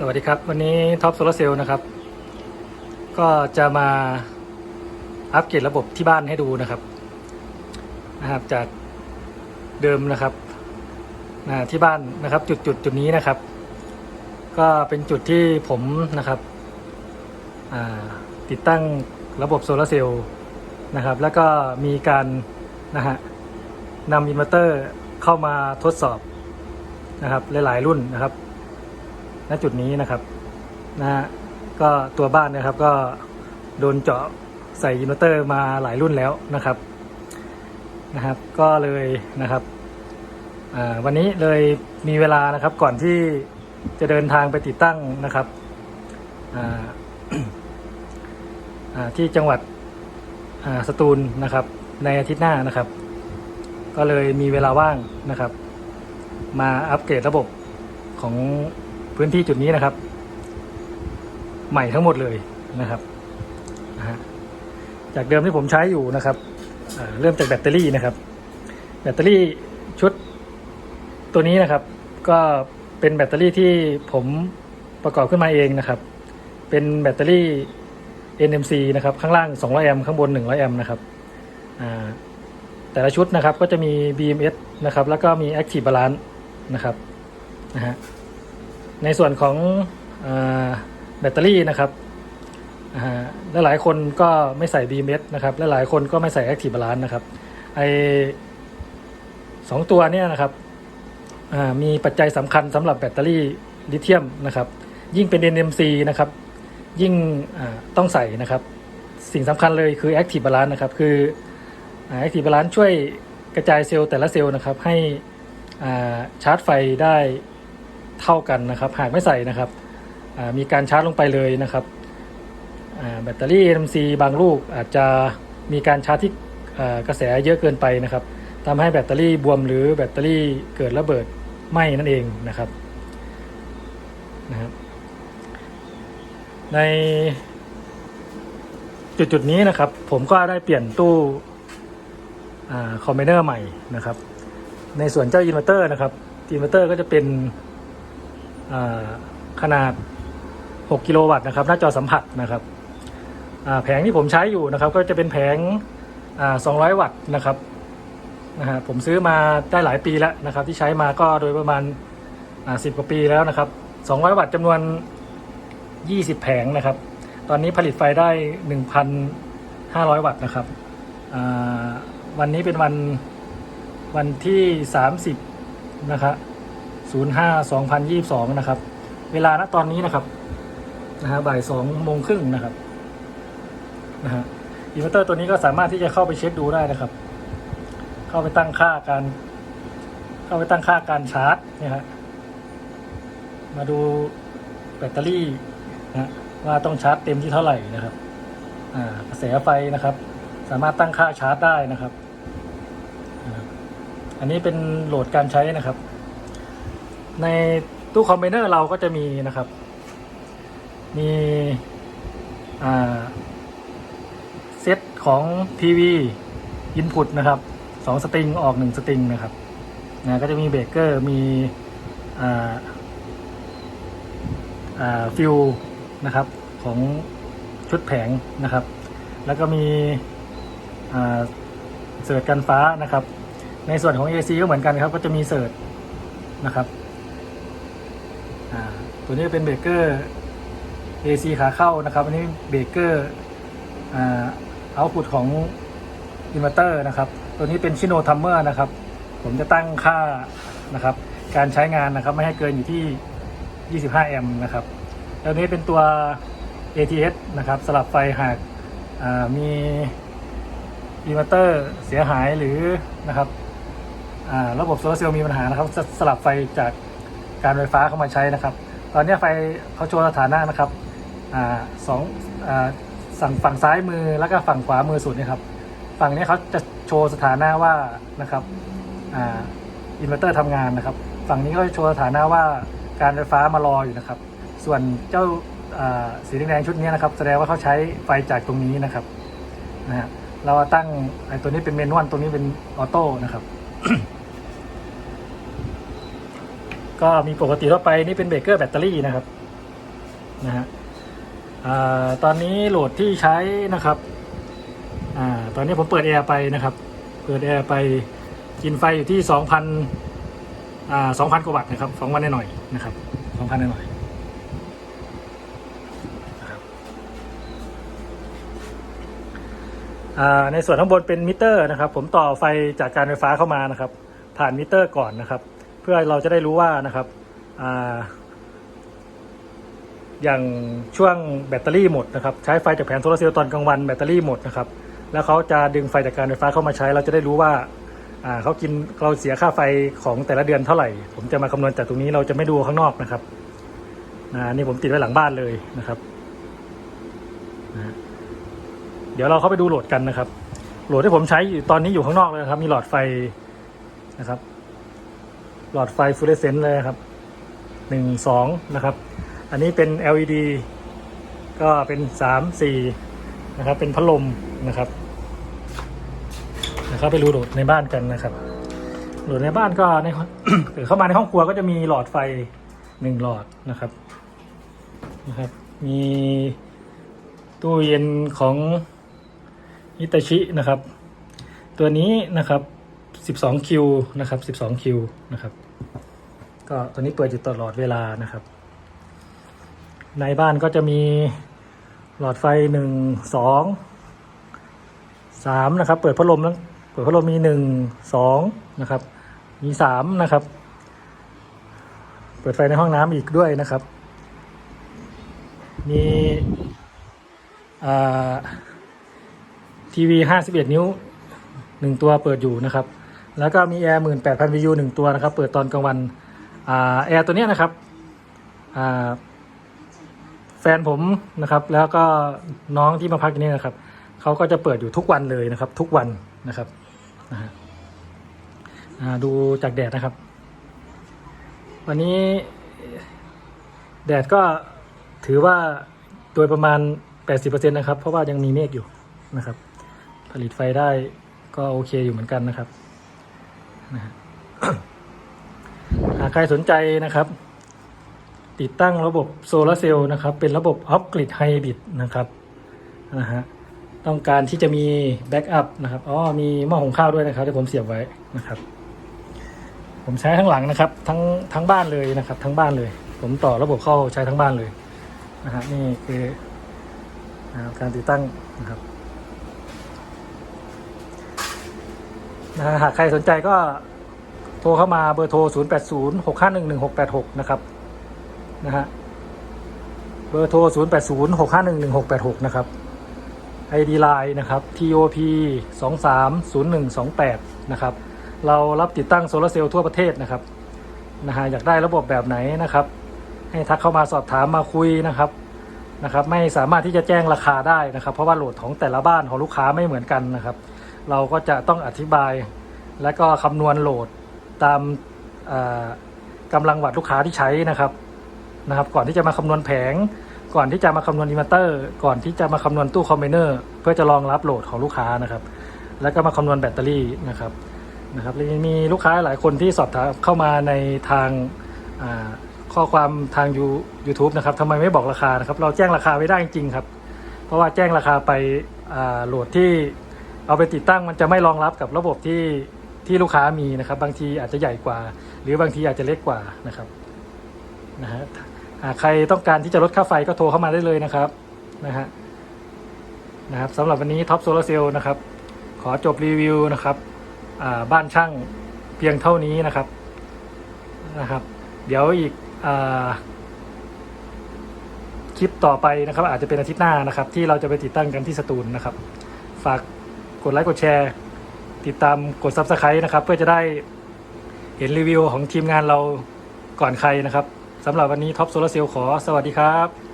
สวัสดีครับ วันนี้ท็อปโซลาเซลล์นะครับ ก็จะมาอัปเกรดระบบที่บ้านให้ดูนะครับนะครับ จากเดิมนะครับนะที่บ้านนะครับ จุดจุดจุดนี้นะครับ ก็เป็นจุดที่ผมนะครับติดตั้งระบบโซลาเซลล์นะครับ แล้วก็มีการนะฮะนำอินเวอร์เตอร์เข้ามาทดสอบนะครับ หลาย ๆ รุ่นนะครับ ณจุดนี้นะครับนะฮะก็ตัวบ้านนะครับก็โดนเจาะใส่อินเวอร์เตอร์มาหลายรุ่นแล้วนะครับนะครับ ก็เลยนะครับวันนี้เลยมีเวลานะครับก่อนที่จะเดินทางไปติดตั้งนะครับที่จังหวัดสตูลนะครับ ในอาทิตย์หน้านะครับ ก็เลยมีเวลาว่างนะครับ มาอัปเกรดระบบของ พื้นที่จุดนี้นะครับ ใหม่ทั้งหมดเลยนะครับจากเดิมที่ผมใช้อยู่นะครับเริ่มจากแบตเตอรี่นะครับ แบตเตอรี่ชุดตัวนี้นะครับ ก็เป็นแบตเตอรี่ที่ผมประกอบขึ้นมาเองนะครับ เป็นแบตเตอรี่ NMC นะครับ ข้างล่าง 200 แอมป์ข้างบน 100 แอมป์นะครับแต่ละชุดนะครับก็จะมี BMS นะครับ แล้วก็มี Active Balance นะครับนะฮะ ในส่วนของอแบตเตอรี่นะครับอ่าและหลายคนก็ไม่ใส่ BMS นะครับและหลายคนก็ไม่ใส่ Active Balance นะครับไอสองตัวเนี่ยนะครับมีปัจจัยสำคัญสำหรับแบตเตอรี่ลิเธียมนะครับ ยิ่งเป็น NMC นะครับ ยิ่งต้องใส่นะครับ สิ่งสำคัญเลยคือ Active Balance นะครับ คืออ่า Active Balance ช่วยกระจายเซลล์แต่ละเซลล์นะครับ ให้ชาร์จไฟได้ เท่ากันนะครับ หากไม่ใส่นะครับมีการชาร์จลงไปเลยนะครับแบตเตอรี่ NMC บางลูกอาจจะมีการชาร์จที่กระแสเยอะเกินไปนะครับทำให้แบตเตอรี่บวมหรือแบตเตอรี่เกิดระเบิดไหม้นั่นเองนะครับนะครับ ในจุดจุดนี้นะครับ ผมก็ได้เปลี่ยนตู้คอมเมเนอร์ใหม่นะครับ ในส่วนเจ้าอินเวอร์เตอร์นะครับอินเวอร์เตอร์ก็จะเป็น ขนาด 6 กิโลวัตต์นะครับ หน้าจอสัมผัสนะครับแผงที่ผมใช้อยู่นะครับ ก็จะเป็นแผง 200 วัตต์นะครับนะฮะผมซื้อมาได้หลายปีแล้วนะครับ ที่ใช้มาก็โดยประมาณ10กว่าปีแล้วนะครับ 200 วัตต์จำนวน 20 แผงนะครับ ตอนนี้ผลิตไฟได้ 1,500 วัตต์นะครับวันนี้เป็นวันวันที่ 30 นะครับ 05 2022 นะครับ เวลาณตอนนี้นะครับนะฮะบ่ายสองโมงครึ่งนะครับนะฮะอินเวอร์เตอร์ตัวนี้ก็สามารถที่จะเข้าไปเช็คดูได้นะครับ เข้าไปตั้งค่าการ เข้าไปตั้งค่าการชาร์จนะฮะมาดูแบตเตอรี่นะว่าต้องชาร์จเต็มที่เท่าไหร่นะครับอ่ากระแสไฟนะครับ สามารถตั้งค่าชาร์จได้นะครับ อันนี้เป็นโหลดการใช้นะครับ ในตู้คอมไบเนอร์เราก็จะมีนะครับ มีเซตของ PV Input นะครับสองสตริงออกหนึ่งสตริงนะครับนะก็จะมีเบรกเกอร์มีฟิวนะครับของชุดแผงนะครับ แล้วก็มีเสิร์ตกันฟ้านะครับ ในส่วนของ AC ก็เหมือนกันครับ ก็จะมีเสิร์ตนะครับ ตัวนี้เป็นเบรกเกอร์ AC ขาเข้านะครับ อันนี้เบรกเกอร์อ่าเอาพุตของอินเวอร์เตอร์นะครับ ตัวนี้เป็นชิโนทัมเมอร์นะครับ ผมจะตั้งค่านะครับ การใช้งานนะครับไม่ให้เกินอยู่ที่ 25 แอมป์นะครับ แล้วนี้เป็นตัว ATS นะครับสลับไฟหากมีอินเวอร์เตอร์เสียหายหรือนะครับระบบโซลาร์เซลล์มีปัญหานะครับจะสลับไฟจากการไฟฟ้าเข้ามาใช้นะครับ ตอนนี้ไฟเขาโชว์สถานะนะครับอ่าสองอ่าสั่งฝั่งซ้ายมือแล้วก็ฝั่งขวามือสุดนะครับ ฝั่งนี้เขาจะโชว์สถานะว่านะครับอ่าอินเวอร์เตอร์ทำงานนะครับ ฝั่งนี้ก็จะโชว์สถานะว่าการไฟฟ้ามารออยู่นะครับ ส่วนเจ้าสีแดงชุดนี้นะครับ แสดงว่าเขาใช้ไฟจากตรงนี้นะครับนะฮะเราตั้งไอ้ตัวนี้เป็นเมนวลตัวนี้เป็นออโต้นะครับ ก็มีปกติทั่วไปนี่เป็นเบรกเกอร์แบตเตอรี่นะครับนะฮะตอนนี้โหลดที่ใช้นะครับอตอนนี้ผมเปิดแอร์ไปนะครับ เปิดแอร์ไปกินไฟอยู่ที่สองพันสองพันกว่าวัตต์นะครับสองพันหน่อยนะครับสองพันหน่อยนะครับในส่วนข้างบนเป็นมิเตอร์นะครับ ผมต่อไฟจากการไฟฟ้าเข้ามานะครับ ผ่านมิเตอร์ก่อนนะครับ พื่อเราจะได้รู้ว่านะครับอ่าอย่างช่วงแบตเตอรี่หมดนะครับใช้ไฟจากแผงโซลาร์เซลล์ตอนกลางวันแบตเตอรี่หมดนะครับแล้วเขาจะดึงไฟจากการไฟฟ้าเข้ามาใช้ เราจะได้รู้ว่าเขากินเราเสียค่าไฟของแต่ละเดือนเท่าไหร่ ผมจะมาคำนวณจากตรงนี้เราจะไม่ดูข้างนอกนะครับน,นี่ผมติดไว้หลังบ้านเลยนะครับเดี๋ยวเราเข้าไปดูโหลดกันนะครับ โหลดที่ผมใช้อยู่ตอนนี้อยู่ข้างนอกเลยนะครับ มีหลอดไฟนะครับ หลอดไฟฟลูออเรสเซนต์เลยครับหนึ่งสองนะครับ อันนี้เป็น LED ก็เป็นสามสี่นะครับ เป็นพัดลมนะครับนะครับไปดูโหลดในบ้านกันนะครับโหลดในบ้านก็ในหรือเข้ามาในห้องครัวก็จะมีหลอดไฟหนึ่งหลอดนะครับนะครับ มีตู้เย็นของฮิตาชินะครับ ตัวนี้นะครับ 12 คิวนะครับ 12 คิวนะครับ ก็ตัวนี้เปิดอยู่ตลอดเวลานะครับ ในบ้านก็จะมีหลอดไฟหนึ่งสองสามนะครับ เปิดพัดลมแล้วเปิดพัดลมมีหนึ่งสองนะครับ มีสามนะครับ เปิดไฟในห้องน้ำอีกด้วยนะครับ มีทีวีห้าสิบเอ็ดนิ้วหนึ่งตัวเปิดอยู่นะครับ แล้วก็มีแอร์หมื่นแปดพันวิวหนึ่งตัวนะครับ เปิดตอนกลางวันอแอร์ตัวนี้นะครับแฟนผมนะครับ แล้วก็น้องที่มาพักที่นี่นะครับเขาก็จะเปิดอยู่ทุกวันเลยนะครับ ทุกวันนะครับดูจากแดดนะครับ วันนี้แดดก็ถือว่าโดยประมาณ 80%นะครับ เพราะว่ายังมีเมฆอยู่นะครับ ผลิตไฟได้ก็โอเคอยู่เหมือนกันนะครับ นะหากใครสนใจนะครับ ติดตั้งระบบโซลาร์เซลล์นะครับ เป็นระบบออฟกริดไฮบริดนะครับนะฮะต้องการที่จะมีแบ็กอัพนะครับอ๋อมีหม้อหุงข้าวด้วยนะครับที่ผมเสียบไว้นะครับ ผมใช้ทั้งหลังนะครับ ทั้งทั้งบ้านเลยนะครับ ทั้งบ้านเลย ผมต่อระบบเข้าใช้ทั้งบ้านเลยนะฮะนี่คือการติดตั้งนะครับ นะหากใครสนใจก็โทรเข้ามาเบอร์โทร 0 8 0 6 5 1 1 6 8 6 นะครับนะฮะเบอร์โทร 0 8 0 6 5 1 1 6 8 6 นะครับ ID Line นะครับ TOP 2 3 0 1 2 8 นะครับ เรารับติดตั้งโซลาร์เซลล์ทั่วประเทศนะครับนะฮะอยากได้ระบบแบบไหนนะครับ ให้ทักเข้ามาสอบถามมาคุยนะครับนะครับ ไม่สามารถที่จะแจ้งราคาได้นะครับ เพราะว่าโหลดของแต่ละบ้านของลูกค้าไม่เหมือนกันนะครับ เราก็จะต้องอธิบายและก็คำนวณโหลดตามกำลังวัตลูกค้าที่ใช้นะครับนะครับ ก่อนที่จะมาคำนวณแผง ก่อนที่จะมาคำนวณอินเวอร์เตอร์ ก่อนที่จะมาคำนวณตู้คอมไบเนอร์เพื่อจะรองรับโหลดของลูกค้านะครับ แล้วก็มาคำนวณแบตเตอรี่นะครับนะครับมีลูกค้าหลายคนที่สอบถามเข้ามาในทางข้อความทางยูยูทูบนะครับทำไมไม่บอกราคานะครับ เราแจ้งราคาไว้ได้จริงครับ เพราะว่าแจ้งราคาไปโหลดที่ เอาไปติดตั้งมันจะไม่รองรับกับระบบที่ที่ลูกค้ามีนะครับ บางทีอาจจะใหญ่กว่า หรือบางทีอาจจะเล็กกว่านะครับนะฮะหากใครต้องการที่จะลดค่าไฟก็โทรเข้ามาได้เลยนะครับนะฮะนะครับสำหรับวันนี้ท็อปโซลาเซลล์นะครับ ขอจบรีวิวนะครับบ้านช่างเพียงเท่านี้นะครับนะครับ เดี๋ยวอีกอคลิปต่อไปนะครับ อาจจะเป็นอาทิตย์หน้านะครับ ที่เราจะไปติดตั้งกันที่สตูลนะครับ ฝาก ดไลค์กดแชร์ ติดตามกด Subscribe นะครับ เพื่อจะได้เห็นรีวิวของทีมงานเราก่อนใครนะครับสำหรับวันนี้ท็อปโซลาเซลขอสวัสดีครับ